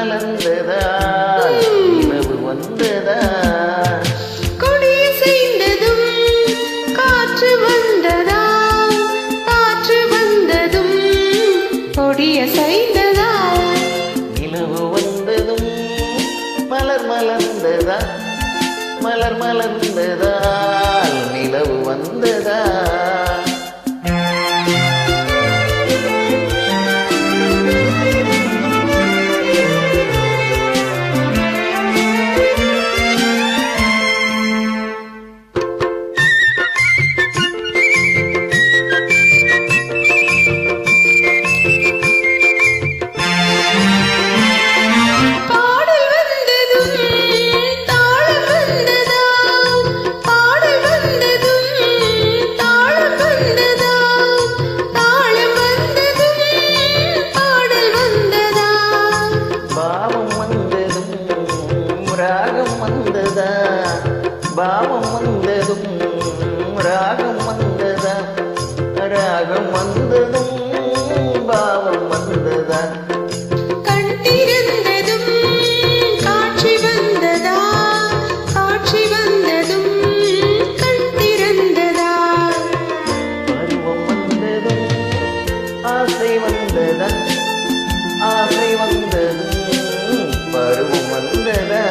மலர்ந்ததா நிலவு வந்ததா நிலவு வந்ததும் மலர் மலர்ந்ததா மலர் மலர்ந்ததா நிலவு வந்ததா ராகம் வந்ததா பாவம் வந்ததும் ராகம் வந்ததா ராகம் வந்ததும் பாவம் வந்ததா வந்ததா ஆசை வந்ததா ஆசை வந்ததும் பருவம் வந்ததா